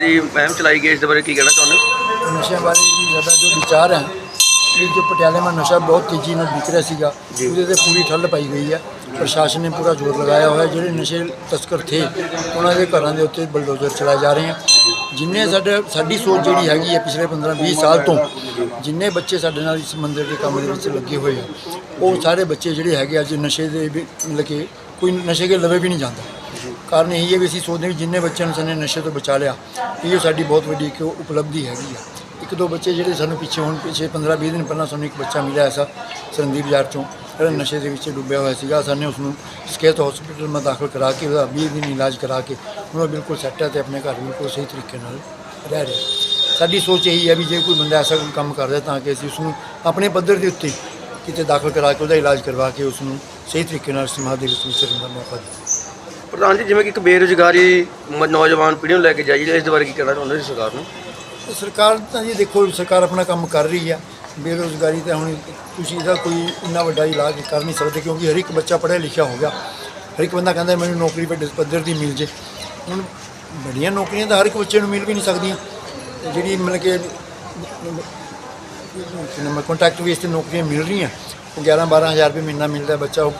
ਦੀ ਮਹਿਮ ਚਲਾਈ ਗਈ ਇਸ ਦੇ ਬਾਰੇ ਕੀ ਕਹਿਣਾ ਚਾਹੁੰਦੇ ਹੋ? ਨਸ਼ਿਆਂ ਬਾਰੇ ਵੀ ਸਾਡਾ ਜੋ ਵਿਚਾਰ ਹੈ ਕਿ ਜੋ ਪਟਿਆਲੇ ਮਾ ਨਸ਼ਾ ਬਹੁਤ ਤੇਜ਼ੀ ਨਾਲ ਵਿਕ ਰਿਹਾ ਸੀਗਾ ਉਹਦੇ ਤੇ ਪੂਰੀ ਠੱਲ ਪਾਈ ਗਈ ਹੈ। ਪ੍ਰਸ਼ਾਸਨ ਨੇ ਪੂਰਾ ਜ਼ੋਰ ਲਗਾਇਆ ਹੋਇਆ ਜਿਹੜੇ ਨਸ਼ੇ ਤਸਕਰ ਥੇ ਉਹਨਾਂ ਦੇ ਘਰਾਂ ਦੇ ਉੱਤੇ ਬਲਡੋਜ਼ਰ ਚਲਾਏ ਜਾ ਰਹੇ ਹਨ ਜਿੰਨੇ ਸਾਡੇ ਸਾਡੀ ਸੋਚ ਜਿਹੜੀ ਹੈਗੀ ਹੈ ਪਿਛਲੇ 15 20 ਸਾਲ ਤੋਂ ਜਿੰਨੇ ਬੱਚੇ ਸਾਡੇ ਨਾਲ ਇਸ ਮੰਦਿਰ ਦੇ ਕੰਮ ਦੇ ਵਿੱਚ ਲੱਗੇ ਹੋਏ ਆ ਉਹ ਸਾਰੇ ਬੱਚੇ ਜਿਹੜੇ ਹੈਗੇ ਅੱਜ ਨਸ਼ੇ ਦੇ ਵੀ ਮਤਲਬ ਕਿ ਕੋਈ ਨਸ਼ੇ ਕੇ ਲਵੇ ਵੀ ਨਹੀਂ ਜਾਂਦਾ। ਕਾਰਨ ਇਹ ਹੈ ਵੀ ਅਸੀਂ ਸੋਚਦੇ ਹਾਂ ਵੀ ਜਿੰਨੇ ਬੱਚਿਆਂ ਨੂੰ ਸਾਨੇ ਨਸ਼ੇ ਤੋਂ ਬਚਾ ਲਿਆ, ਇਹ ਸਾਡੀ ਬਹੁਤ ਵੱਡੀ ਇੱਕ ਉਪਲਬਧੀ ਹੈਗੀ ਆ। ਇੱਕ ਦੋ ਬੱਚੇ ਜਿਹੜੇ ਸਾਨੂੰ ਪਿੱਛੇ ਹੁਣ ਪਿੱਛੇ 15 20 ਦਿਨ ਪਹਿਲਾਂ ਸਾਨੂੰ ਇੱਕ ਬੱਚਾ ਮਿਲਿਆ ਐਸਾ ਸੰਦੀਪ ਬਾਜ਼ਾਰ ਚੋਂ, ਜਿਹੜਾ ਨਸ਼ੇ ਦੇ ਵਿੱਚ ਡੁੱਬਿਆ ਹੋਇਆ ਸੀਗਾ, ਸਾਨੇ ਉਸ ਨੂੰ ਸਿਹਤ ਹਸਪੀਟਲ ਮੈਂ ਦਾਖਲ ਕਰਾ ਕੇ, ਉਹਦਾ 20 ਦਿਨ ਇਲਾਜ ਕਰਾ ਕੇ, ਹੁਣ ਉਹ ਬਿਲਕੁਲ ਸੈੱਟ ਹੈ ਤੇ ਆਪਣੇ ਘਰ ਬਿਲਕੁਲ ਸਹੀ ਤਰੀਕੇ ਨਾਲ ਰਹਿ ਰਿਹਾ। ਸਾਡੀ ਸੋਚ ਇਹੀ ਹੈ ਵੀ ਜੇ ਕੋਈ ਬੰਦਾ ਐਸਾ ਕੋਈ ਕੰਮ ਕਰਦਾ ਤਾਂ ਕਿ ਅਸੀਂ ਉਸ ਨੂੰ ਆਪਣੇ ਪੱਧਰ ਦੇ ਉੱਤੇ ਕਿਤੇ ਦਾਖਲ ਕਰਾ ਕੇ, ਉਹਦਾ ਇਲਾਜ ਕਰਵਾ ਕੇ ਉਸ ਨੂੰ ਸਹੀ ਤਰੀਕੇ ਨਾਲ ਸਮਾਜ ਦੇ ਵਿੱਚ ਵਿਚਰਨ ਦਾ ਮੌਕਾ ਦੇ ਪ੍ਰਧਾਨ ਜੀ, ਜਿਵੇਂ ਕਿ ਇੱਕ ਬੇਰੁਜ਼ਗਾਰੀ ਮ- ਨੌਜਵਾਨ ਪੀੜ੍ਹੀ ਨੂੰ ਲੈ ਕੇ ਜਾਈ ਇਸ ਦੇ ਬਾਰੇ ਕੀ ਕਹਿਣਾ ਚਾਹੁੰਦੇ ਸੀ ਸਰਕਾਰ ਨੂੰ? ਤੇ ਸਰਕਾਰ ਤਾਂ ਜੀ ਦੇਖੋ, ਸਰਕਾਰ ਆਪਣਾ ਕੰਮ ਕਰ ਰਹੀ ਆ। ਬੇਰੁਜ਼ਗਾਰੀ ਤਾਂ ਹੁਣ ਤੁਸੀਂ ਇਹਦਾ ਕੋਈ ਇੰਨਾ ਵੱਡਾ ਇਲਾਜ ਕਰ ਨਹੀਂ ਸਕਦੇ, ਕਿਉਂਕਿ ਹਰ ਇੱਕ ਬੱਚਾ ਪੜ੍ਹਿਆ ਲਿਖਿਆ ਹੋ ਗਿਆ। ਹਰ ਇੱਕ ਬੰਦਾ ਕਹਿੰਦਾ, ਮੈਨੂੰ ਨੌਕਰੀ ਵੱਡੇ ਪੱਧਰ ਦੀ ਮਿਲ ਜੇ। ਹੁਣ ਬੜੀਆਂ ਨੌਕਰੀਆਂ ਤਾਂ ਹਰ ਇੱਕ ਬੱਚੇ ਨੂੰ ਮਿਲ ਵੀ ਨਹੀਂ ਸਕਦੀਆਂ। ਤੇ ਜਿਹੜੀ ਮਤਲਬ ਕਿ ਕੰਟਰੈਕਟ ਬੇਸ ਤੇ ਨੌਕਰੀਆਂ ਮਿਲ ਰਹੀਆਂ। ਉਹ 11 12000 ਰੁਪਏ ਮਹੀਨਾ ਮਿਲਦਾ ਬੱਚਾ ਉਹ।